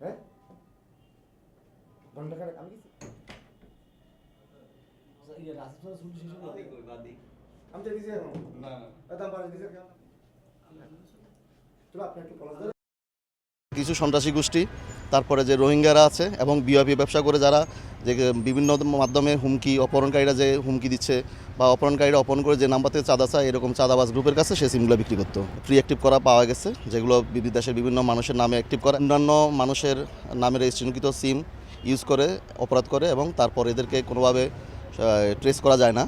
হ্যাঁ? ঘণ্টা খানেক আমি কিছু আমি তো দিছি এখন না দাম বাড়ি দিছে কেন তুমি আপনি একটু পলাশ কিছু সন্ত্রাসী গোষ্ঠী, তারপরে যে রোহিঙ্গারা আছে এবং বিওপি ব্যবসা করে যারা, যে বিভিন্ন মাধ্যমে হুমকি, অপহরণকারীরা যে হুমকি দিচ্ছে বা অপহরণকারীরা অপহরণ করে যে নাম্বার থেকে চাঁদা চায়, এরকম চাঁদাবাজ গ্রুপের কাছে সে সিমগুলো বিক্রি করতো। ফ্রি অ্যাক্টিভ করা পাওয়া গেছে, যেগুলো বিদেশের বিভিন্ন মানুষের নামে অ্যাক্টিভ করা, অন্যান্য মানুষের নামে রেজিস্ট্রেশনকৃত সিম ইউজ করে, অপরাধ করে এবং তারপর এদেরকে কোনোভাবে ট্রেস করা যায় না।